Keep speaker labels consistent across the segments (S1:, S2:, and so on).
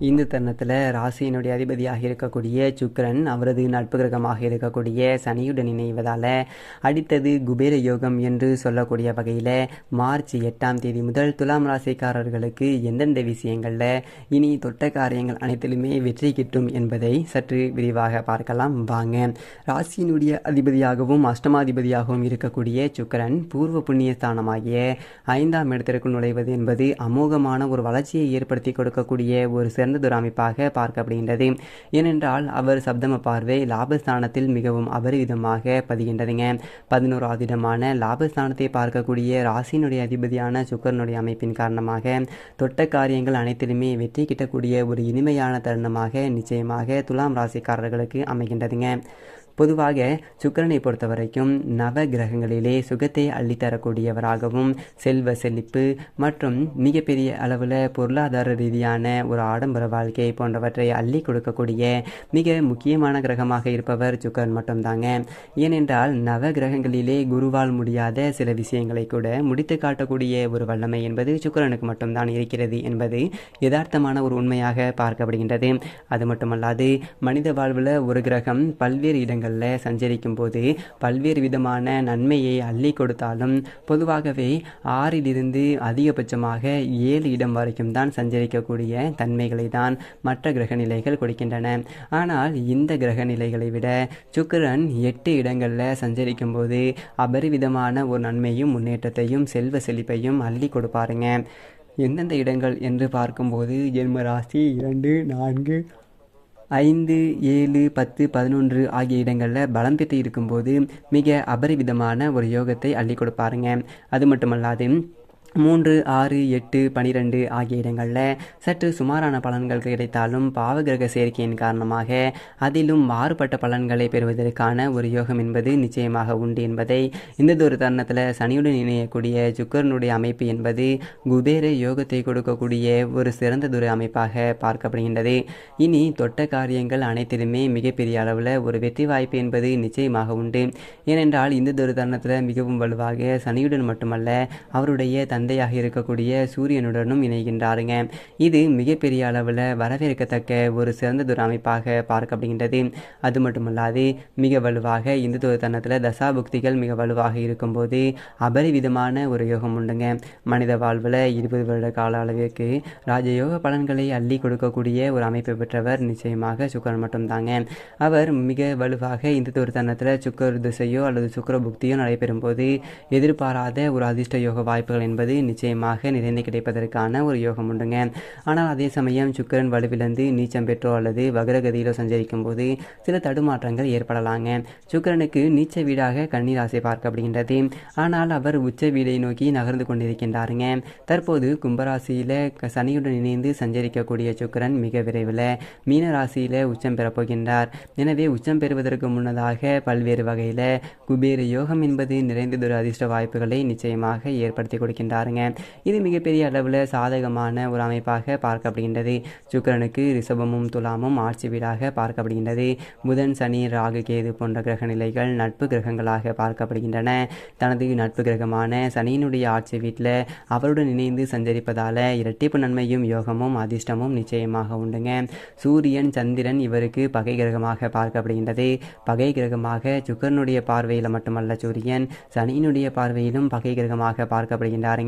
S1: இந்து தருணத்தில் ராசியினுடைய அதிபதியாக இருக்கக்கூடிய சுக்கரன் அவரது நட்பு கிரகமாக இருக்கக்கூடிய சனியுடன் இணைவதால் அடுத்தது குபேர யோகம் என்று சொல்லக்கூடிய வகையில் மார்ச் எட்டாம் தேதி முதல் துலாம் ராசிக்காரர்களுக்கு எந்தெந்த விஷயங்களில் இனி தொட்ட காரியங்கள் அனைத்திலுமே வெற்றி கிட்டும் என்பதை சற்று விரிவாக பார்க்கலாம். வாங்க. ராசியினுடைய அதிபதியாகவும் அஷ்டமாதிபதியாகவும் இருக்கக்கூடிய சுக்கிரன் பூர்வ புண்ணிய ஸ்தானமாகிய ஐந்தாம் இடத்திற்குள் நுழைவது என்பது அமோகமான ஒரு வளர்ச்சியை ஏற்படுத்தி கொடுக்கக்கூடிய ஒரு சிறந்ததொரு அமைப்பாக பார்க்கப்படுகின்றது. ஏனென்றால் அவர் சப்தம பார்வை லாபஸ்தானத்தில் மிகவும் அபரிவிதமாக பதிகின்றதுங்க. பதினோராவது இடமான லாபஸ்தானத்தை பார்க்கக்கூடிய ராசியினுடைய அதிபதியான சுக்கரனுடைய அமைப்பின் காரணமாக தொட்ட காரியங்கள் அனைத்திலுமே வெற்றி கிட்டக்கூடிய ஒரு இனிமையான தருணமாக நிச்சயமாக துலாம் ராசிக்காரர்களுக்கு அமைகின்றதுங்க. பொதுவாக சுக்கரனை பொறுத்த வரைக்கும் நவ கிரகங்களிலே சுகத்தை அள்ளித்தரக்கூடியவராகவும் செல்வ செழிப்பு மற்றும் மிகப்பெரிய அளவில் பொருளாதார ரீதியான ஒரு ஆடம்பர வாழ்க்கை போன்றவற்றை அள்ளி கொடுக்கக்கூடிய மிக முக்கியமான கிரகமாக இருப்பவர் சுக்கரன் மட்டும்தாங்க. ஏனென்றால் நவ கிரகங்களிலே குருவால் முடியாத சில விஷயங்களை கூட முடித்து காட்டக்கூடிய ஒரு வல்லமை என்பது சுக்கரனுக்கு மட்டும்தான் இருக்கிறது என்பது யதார்த்தமான ஒரு உண்மையாக பார்க்கப்படுகின்றது. அது மட்டுமல்லாது மனித வாழ்வில் ஒரு கிரகம் பல்வேறு இடங்கள் இடங்களில் சஞ்சரிக்கும் போது பல்வேறு விதமான நன்மையை அள்ளி கொடுத்தாலும் பொதுவாகவே ஆறிலிருந்து அதிகபட்சமாக ஏழு இடம் வரைக்கும் தான் சஞ்சரிக்கக்கூடிய தன்மைகளை தான் மற்ற கிரக நிலைகள் கொடுக்கின்றன. ஆனால் இந்த கிரக நிலைகளை விட சுக்கிரன் எட்டு இடங்களில் சஞ்சரிக்கும் போது அபரிவிதமான ஒரு நன்மையும் முன்னேற்றத்தையும் செல்வ செழிப்பையும் அள்ளி கொடுப்பாருங்க. எந்தெந்த இடங்கள் என்று பார்க்கும்போது ஜென்ம ராசி இரண்டு நான்கு ஐந்து ஏழு பத்து பதினொன்று ஆகிய இடங்களில் பலம் பெற்று இருக்கும்போது மிக அபரிவிதமான ஒரு யோகத்தை அள்ளி கொடுப்பாருங்க. அது மட்டுமல்லாது மூன்று ஆறு எட்டு பனிரெண்டு ஆகிய இடங்களில் சற்று சுமாரான பலன்கள் கிடைத்தாலும் பாவகிரக சேர்க்கையின் காரணமாக அதிலும் மாறுபட்ட பலன்களை பெறுவதற்கான ஒரு யோகம் என்பது நிச்சயமாக உண்டு என்பதை இந்த ஒரு தருணத்தில் சனியுடன் இணையக்கூடிய சுக்கரனுடைய அமைப்பு என்பது குபேர யோகத்தை கொடுக்கக்கூடிய ஒரு சிறந்ததொரு அமைப்பாக பார்க்கப்படுகின்றது. இனி தொட்ட காரியங்கள் அனைத்திலுமே மிகப்பெரிய அளவில் ஒரு வெற்றி வாய்ப்பு என்பது நிச்சயமாக உண்டு. ஏனென்றால் இந்த ஒரு தருணத்தில் மிகவும் வலுவாக சனியுடன் மட்டுமல்ல அவருடைய தந்தையாக இருக்கக்கூடிய சூரியனுடனும் இணைகின்றாருங்க. இது மிகப்பெரிய அளவில் வரவேற்கத்தக்க ஒரு சிறந்ததொரு அமைப்பாக பார்க்கப்படுகின்றது. அது மட்டுமல்லாது மிக வலுவாக இந்த ஒரு தருணத்தில் தசாபுக்திகள் மிக வலுவாக இருக்கும்போது அபரிவிதமான ஒரு யோகம் உண்டுங்க. மனித வாழ்வில் இருபது வருட கால அளவிற்கு ராஜயோக பலன்களை அள்ளி கொடுக்கக்கூடிய ஒரு அமைப்பை பெற்றவர் நிச்சயமாக சுக்கரன் மட்டும்தாங்க. அவர் மிக வலுவாக இந்த ஒரு சுக்கர திசையோ அல்லது சுக்கர புக்தியோ நடைபெறும் போது எதிர்பாராத ஒரு அதிர்ஷ்ட யோக வாய்ப்புகள் என்பது நிச்சயமாக நிறைந்து கிடைப்பதற்கான ஒரு யோகம் உண்டுங்க. ஆனால் அதே சமயம் சுக்கரன் வலுவிழந்து நீச்சம் பெற்றோ அல்லது வகரகதியிலோ சஞ்சரிக்கும் போது சில தடுமாற்றங்கள் ஏற்படலாங்க. சுக்கரனுக்கு நீச்ச வீடாக கண்ணீராசை பார்க்கப்படுகின்றது. ஆனால் அவர் உச்ச வீடை நோக்கி நகர்ந்து கொண்டிருக்கின்றாருங்க. தற்போது கும்பராசியில் சனியுடன் இணைந்து சஞ்சரிக்கக்கூடிய சுக்கரன் மிக விரைவில் மீன ராசியில் உச்சம் பெறப்போகின்றார் எனவே உச்சம் பெறுவதற்கு முன்னதாக பல்வேறு வகையில் குபேர யோகம் என்பது நிறைந்ததொரு அதிர்ஷ்ட வாய்ப்புகளை நிச்சயமாக ஏற்படுத்தி கொடுக்கின்றார். பாருங்க இது மிகப்பெரிய அளவில் சாதகமான ஒரு அமைப்பாக பார்க்கப்படுகின்றது. சுக்கரனுக்கு ரிஷபமும் துலாமும் ஆட்சி வீடாக பார்க்கப்படுகின்றது. புதன் சனி ராகு கேது போன்ற கிரக நிலைகள் நட்பு கிரகங்களாக பார்க்கப்படுகின்றன. தனது நட்பு கிரகமான சனியினுடைய ஆட்சி வீட்டில் அவருடன் இணைந்து சஞ்சரிப்பதால் இரட்டிப்பு நன்மையும் யோகமும் அதிர்ஷ்டமும் நிச்சயமாக உண்டுங்க. சூரியன் சந்திரன் இவருக்கு பகை கிரகமாக பார்க்கப்படுகின்றது. பகை கிரகமாக சுக்கரனுடைய பார்வையில் மட்டுமல்ல சூரியன் சனியினுடைய பார்வையிலும் பகை கிரகமாக பார்க்கப்படுகின்றாருங்க.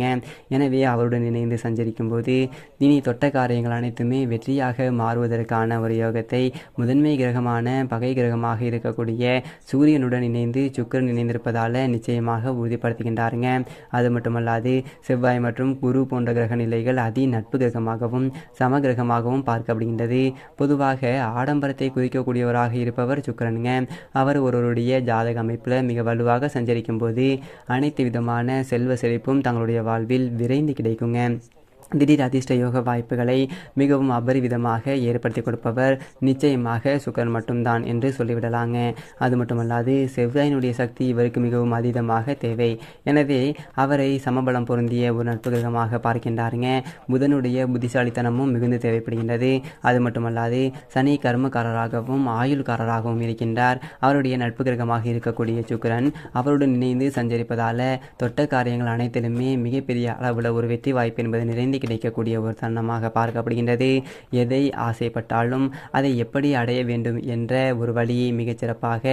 S1: எனவே அவருடன் இணைந்து சஞ்சரிக்கும் போது இனி தொட்ட காரியங்கள் அனைத்துமே வெற்றியாக மாறுவதற்கான ஒரு யோகத்தை முதன்மை கிரகமான பகை கிரகமாக இருக்கக்கூடிய சூரியனுடன் இணைந்து சுக்கரன் இணைந்திருப்பதால் நிச்சயமாக உறுதிப்படுத்துகின்றாருங்க. அது மட்டுமல்லாது செவ்வாய் மற்றும் குரு போன்ற கிரக நிலைகள் அதி நட்பு கிரகமாகவும் சம கிரகமாகவும் பார்க்கப்படுகின்றது. பொதுவாக ஆடம்பரத்தை குறிக்கக்கூடியவராக இருப்பவர் சுக்கரனுங்க. அவர் ஒருவருடைய ஜாதக அமைப்பில் மிக வலுவாக சஞ்சரிக்கும் போது அனைத்து விதமான செல்வ செழிப்பும் தங்களுடைய வாழ்வில் விரைந்து கிடைக்குங்க. திடீர் அதிர்ஷ்ட யோக வாய்ப்புகளை மிகவும் அபரிவிதமாக ஏற்படுத்தி கொடுப்பவர் நிச்சயமாக சுக்கரன் மட்டும்தான் என்று சொல்லிவிடலாங்க. அது மட்டுமல்லாது செவ்வாயினுடைய சக்தி இவருக்கு மிகவும் அதீதமாக தேவை. எனவே அவரை சமபலம் பொருந்திய ஒரு நட்பு கிரகமாக பார்க்கின்றாருங்க. புதனுடைய புத்திசாலித்தனமும் மிகுந்து தேவைப்படுகின்றது. அது மட்டுமல்லாது சனி கர்மக்காரராகவும் ஆயுள்காரராகவும் இருக்கின்றார். அவருடைய நட்பு கிரகமாக இருக்கக்கூடிய சுக்கரன் அவருடன் இணைந்து சஞ்சரிப்பதால் தொட்ட காரியங்கள் அனைத்திலுமே மிகப்பெரிய அளவில் ஒரு வெற்றி வாய்ப்பு என்பது நிறைந்து கிடைக்கக்கூடிய ஒரு தருணமாக பார்க்கப்படுகின்றது. எதை ஆசைப்பட்டாலும் அதை எப்படி அடைய வேண்டும் என்ற ஒரு வழியை மிகச்சிறப்பாக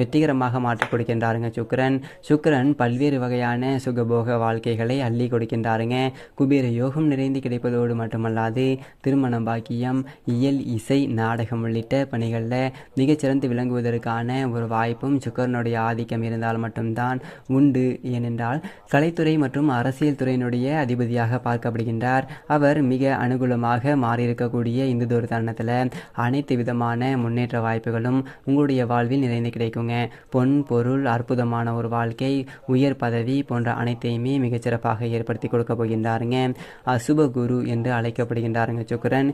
S1: வெற்றிகரமாக மாற்றிக் கொடுக்கின்றாருங்க சுக்கிரன். சுக்கிரன் பல்வேறு வகையான சுகபோக வாழ்க்கைகளை அள்ளி கொடுக்கின்றாருங்க. குபேர யோகம் நிறைந்து கிடைப்பதோடு மட்டுமல்லாது திருமணம் பாக்கியம் இயல் இசை நாடகம் உள்ளிட்ட பணிகளில் மிகச்சிறந்து விளங்குவதற்கான ஒரு வாய்ப்பும் சுக்கரனுடைய ஆதிக்கம் இருந்தால் மட்டும்தான் உண்டு. ஏனென்றால் கலைத்துறை மற்றும் அரசியல் துறையினுடைய அதிபதியாக பார்க்கப்படுகின்றார். அவர் மிக அனுகூலமாக மாறியிருக்கக்கூடிய இந்த தருணத்தில் அனைத்து விதமான முன்னேற்ற வாய்ப்புகளும் உங்களுடைய வாழ்வில் நிறைந்து கிடைக்குங்க. பொன் பொருள் அற்புதமான ஒரு வாழ்க்கை உயர் பதவி போன்ற அனைத்தையுமே மிகச்சிறப்பாக ஏற்படுத்தி கொடுக்க போகின்றாருங்க. அசுப குரு என்று அழைக்கப்படுகின்றாருங்க சுக்கரன்.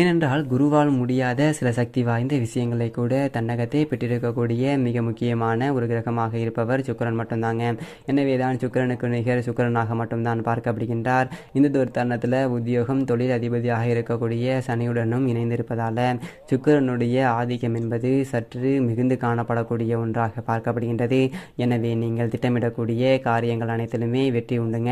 S1: ஏனென்றால் குருவால் முடியாத சில சக்தி வாய்ந்த விஷயங்களை கூட தன்னகத்தை பெற்றிருக்கக்கூடிய மிக முக்கியமான ஒரு கிரகமாக இருப்பவர் சுக்கரன் மட்டும்தாங்க. எனவே தான் சுக்கரனுக்கு நிகர் சுக்கரனாக மட்டும்தான் பார்க்கப்படுகின்றார். இந்த ஒரு தருணத்தில் உத்தியோகம் தொழில் அதிபதியாக இருக்கக்கூடிய சனியுடனும் இணைந்திருப்பதால் சுக்கரனுடைய ஆதிக்கம் என்பது சற்று மிகுந்து காணப்படக்கூடிய ஒன்றாக பார்க்கப்படுகின்றது. எனவே நீங்கள் திட்டமிடக்கூடிய காரியங்கள் அனைத்திலுமே வெற்றி உண்டுங்க.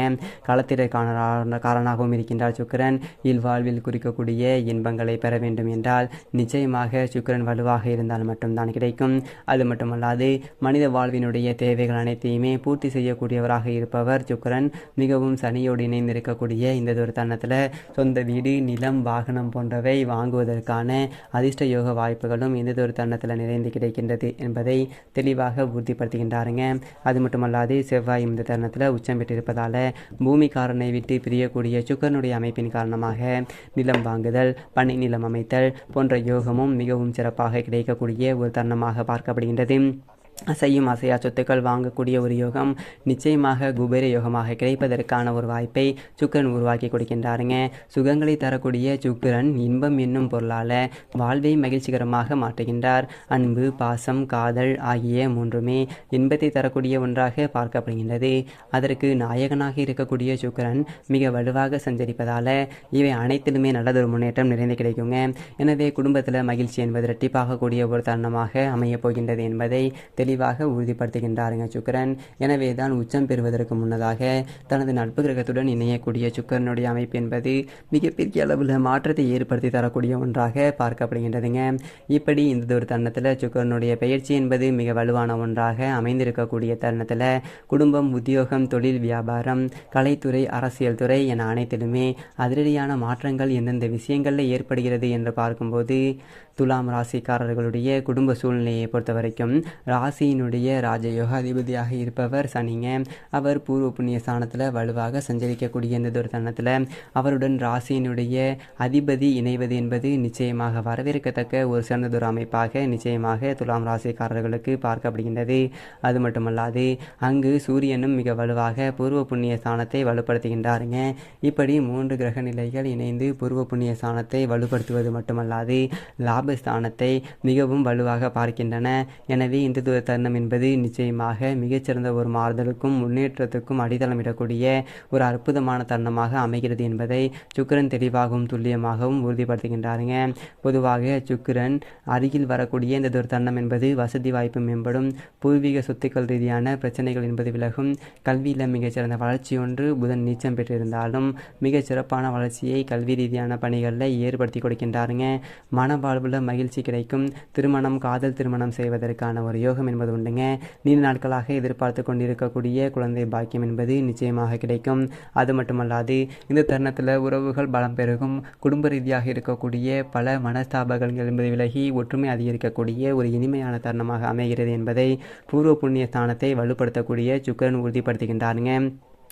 S1: களத்திற்கான காரணமாகவும் இருக்கின்றார் சுக்கரன். இல்வாழ்வில் குறிக்கக்கூடிய இன்பங்களை பெற வேண்டும் என்றால் நிச்சயமாக சுக்கரன் வலுவாக இருந்தால் மட்டும்தான் கிடைக்கும். அது மட்டுமல்லாது மனித வாழ்வினுடைய தேவைகள் அனைத்தையுமே பூர்த்தி செய்யக்கூடியவராக இருப்பவர் சுக்கரன். மிகவும் சனியோடு இணைந்திருக்கக்கூடிய இந்த தூரத்தை காரணத்தில் சொந்த வீடு நிலம் வாகனம் போன்றவை வாங்குவதற்கான அதிர்ஷ்ட யோக வாய்ப்புகளும் இந்த ஒரு தருணத்தில் நிறைந்து கிடைக்கின்றது என்பதை தெளிவாக உறுதிப்படுத்துகின்றாருங்க. அது மட்டுமல்லாது செவ்வாய் இந்த தருணத்தில் உச்சம் பெற்றிருப்பதால் பூமிக்காரனை விட்டு பிரியக்கூடிய சுக்கரனுடைய அமைப்பின் காரணமாக நிலம் வாங்குதல் பனை நிலம் அமைத்தல் போன்ற யோகமும் மிகவும் சிறப்பாக கிடைக்கக்கூடிய ஒரு தருணமாக பார்க்கப்படுகின்றது. அசையும் அசையா சொத்துக்கள் வாங்கக்கூடிய ஒரு யோகம் நிச்சயமாக குபேர யோகமாக கிடைப்பதற்கான ஒரு வாய்ப்பை சுக்கரன் உருவாக்கி கொடுக்கின்றாருங்க. சுகங்களை தரக்கூடிய சுக்கரன் இன்பம் என்னும் பொருளால் வாழ்வை மகிழ்ச்சிகரமாக மாற்றுகின்றார். அன்பு பாசம் காதல் ஆகிய மூன்றுமே இன்பத்தை தரக்கூடிய ஒன்றாக பார்க்கப்படுகின்றது. அதற்கு நாயகனாக இருக்கக்கூடிய சுக்கிரன் மிக வலுவாக சஞ்சரிப்பதால் இவை அனைத்திலுமே நல்லதொரு முன்னேற்றம் நிறைந்து கிடைக்குங்க. எனவே குடும்பத்தில் மகிழ்ச்சி என்பது இரட்டிப்பாகக்கூடிய ஒரு தருணமாக அமையப் போகின்றது என்பதை தெளிவாக உறுதிப்படுத்துகின்றாருங்க சுக்கரன். எனவே தான் உச்சம் பெறுவதற்கு முன்னதாக தனது நட்பு கிரகத்துடன் இணையக்கூடிய சுக்கரனுடைய அமைப்பு என்பது மிகப்பெரிய அளவில் மாற்றத்தை ஏற்படுத்தி தரக்கூடிய ஒன்றாக பார்க்கப்படுகின்றதுங்க. இப்படி இந்த ஒரு தருணத்தில் சுக்கரனுடைய பயிற்சி என்பது மிக வலுவான ஒன்றாக அமைந்திருக்கக்கூடிய தருணத்தில் குடும்பம் உத்தியோகம் தொழில் வியாபாரம் கலைத்துறை அரசியல் துறை என அனைத்திலுமே அதிரடியான மாற்றங்கள் எந்தெந்த விஷயங்களில் ஏற்படுகிறது என்று பார்க்கும்போது துலாம் ராசிக்காரர்களுடைய குடும்ப சூழ்நிலையை பொறுத்த வரைக்கும் ராசியினுடைய ராஜயோக அதிபதியாக இருப்பவர் சனிங்க. அவர் பூர்வ புண்ணிய ஸ்தானத்தில் வலுவாக சஞ்சரிக்கக்கூடிய இந்த ஒரு தருணத்தில் அவருடன் ராசியினுடைய அதிபதி இணைவது என்பது நிச்சயமாக வரவேற்கத்தக்க ஒரு சிறந்ததொரு அமைப்பாக நிச்சயமாக துலாம் ராசிக்காரர்களுக்கு பார்க்கப்படுகின்றது. அது மட்டுமல்லாது அங்கு சூரியனும் மிக வலுவாக பூர்வ புண்ணிய ஸ்தானத்தை வலுப்படுத்துகின்றாருங்க. இப்படி மூன்று கிரக நிலைகள் இணைந்து பூர்வ புண்ணிய ஸ்தானத்தை வலுப்படுத்துவது மட்டுமல்லாது லாபஸ்தானத்தை மிகவும் வலுவாக பார்க்கின்றன. எனவே இந்த தருணம் என்பது நிச்சயமாக மிகச்சிறந்த ஒரு மாறுதலுக்கும் முன்னேற்றத்துக்கும் அடித்தளமிடக்கூடிய ஒரு அற்புதமான தருணமாக அமைகிறது என்பதை சுக்கிரன் தெளிவாகவும் துல்லியமாகவும் உறுதிப்படுத்துகின்றாருங்க. பொதுவாக சுக்கிரன் அருகில் வரக்கூடிய இந்த ஒரு தருணம் என்பது வசதி வாய்ப்பு மேம்படும். பூர்வீக சொத்துக்கள் ரீதியான பிரச்சனைகள் என்பது விலகும். கல்வியில் மிகச்சிறந்த வளர்ச்சி ஒன்று புதன் நீச்சம் பெற்றிருந்தாலும் மிகச் சிறப்பான வளர்ச்சியை கல்வி ரீதியான பணிகளில் ஏற்படுத்தி கொடுக்கின்றாருங்க. மனவாழ்வில் மகிழ்ச்சி கிடைக்கும். திருமணம் காதல் திருமணம் செய்வதற்கான ஒரு யோகம் என்பது உண்டுங்க நீண்ட நாட்களாக எதிர்பார்த்து கொண்டிருக்கக்கூடிய குழந்தை பாக்கியம் என்பது நிச்சயமாக கிடைக்கும். அது மட்டுமல்லாது இந்த தருணத்தில் உறவுகள் பலம் பெருகும். குடும்ப ரீதியாக இருக்கக்கூடிய பல மனஸ்தாபங்கள் என்பது விலகி ஒற்றுமை அதிகரிக்கக்கூடிய ஒரு இனிமையான தருணமாக அமைகிறது என்பதை பூர்வ புண்ணிய ஸ்தானத்தை வலுப்படுத்தக்கூடிய சுக்கரன் உறுதிப்படுத்துகின்றாருங்க.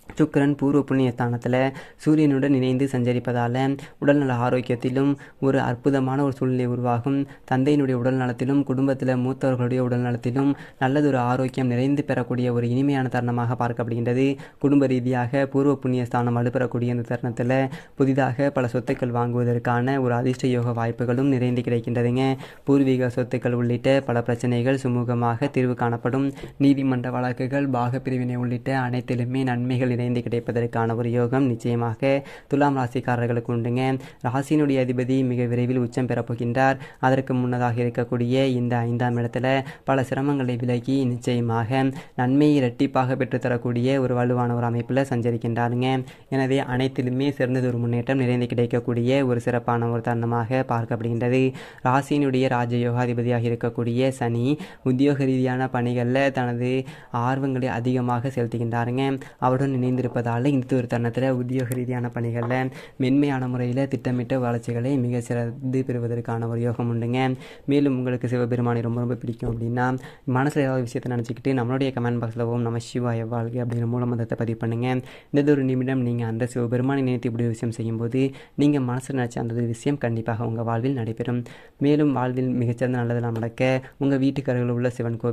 S1: சுக்கிரன் பூர்வ புண்ணிய ஸ்தானத்தில் சூரியனுடன் இணைந்து சஞ்சரிப்பதால் உடல்நல ஆரோக்கியத்திலும் ஒரு அற்புதமான ஒரு சூழ்நிலை உருவாகும். தந்தையினுடைய உடல் நலத்திலும் குடும்பத்தில் மூத்தவர்களுடைய உடல் நலத்திலும் நல்லதொரு ஆரோக்கியம் நிறைந்து பெறக்கூடிய ஒரு இனிமையான தருணமாக பார்க்கப்படுகின்றது. குடும்ப ரீதியாக பூர்வ புண்ணிய ஸ்தானம் வலுப்பெறக்கூடிய இந்த தருணத்தில் புதிதாக பல சொத்துக்கள் வாங்குவதற்கான ஒரு அதிர்ஷ்ட யோக வாய்ப்புகளும் நிறைந்து கிடைக்கின்றதுங்க. பூர்வீக சொத்துக்கள் உள்ளிட்ட பல பிரச்சனைகள் சுமூகமாக தீர்வு காணப்படும். நீதிமன்ற வழக்குகள் பாகப்பிரிவினை உள்ளிட்ட அனைத்திலுமே நன்மைகள் இணைந்து கிடைப்பதற்கான ஒரு யோகம் நிச்சயமாக துலாம் ராசிக்காரர்களுக்கு உண்டுங்க. ராசியினுடைய அதிபதி மிக விரைவில் உச்சம் பெறப்போகின்றார் அதற்கு முன்னதாக இருக்கக்கூடிய இந்த ஐந்தாம் இடத்துல பல சிரமங்களை விலகி நிச்சயமாக நன்மையை இரட்டிப்பாக பெற்றுத்தரக்கூடிய ஒரு வலுவான ஒரு அமைப்பில் சஞ்சரிக்கின்றாருங்க. எனவே அனைத்திலுமே சிறந்தது ஒரு முன்னேற்றம் நிறைந்து கிடைக்கக்கூடிய ஒரு சிறப்பான ஒரு தருணமாக பார்க்கப்படுகின்றது. ராசியினுடைய ராஜயோகாதிபதியாக இருக்கக்கூடிய சனி உத்தியோக ரீதியான பணிகளில் தனது ஆர்வங்களை அதிகமாக செலுத்துகின்றாருங்க. அவருடன் இணைந்திருப்பதால் இந்த ஒரு தருணத்தில் உத்தியோக ரீதியான பணிகளில் மென்மையான முறையில் திட்டமிட்ட வளர்ச்சிகளை மிக சிறந்து பெறுவதற்கான ஒரு யோகம் உண்டுங்க. மேலும் உங்களுக்கு சிவபெருமானை ரொம்ப ரொம்ப பிடிக்கும் அப்படின்னா மனசில் ஏதாவது விஷயத்தை நினச்சிக்கிட்டு நம்மளுடைய கமெண்ட் பாக்ஸில் ஓம் சிவா சிவாய வாழ்க அப்படிங்கிற மூலமந்தத்தை பதிவு பண்ணுங்கள் இந்த ஒரு நிமிடம் நீங்கள் அந்த சிவபெருமானை நினைத்து இப்படி ஒரு விஷயம் செய்யும்போது நீங்கள் மனசில் நினச்ச அந்த ஒரு விஷயம் கண்டிப்பாக உங்கள் வாழ்வில் நடைபெறும். மேலும் வாழ்வில் மிகச்சிறந்த நல்லதெல்லாம் நடக்க உங்கள் வீட்டுக்காரர்கள் உள்ள சிவன் கோவில்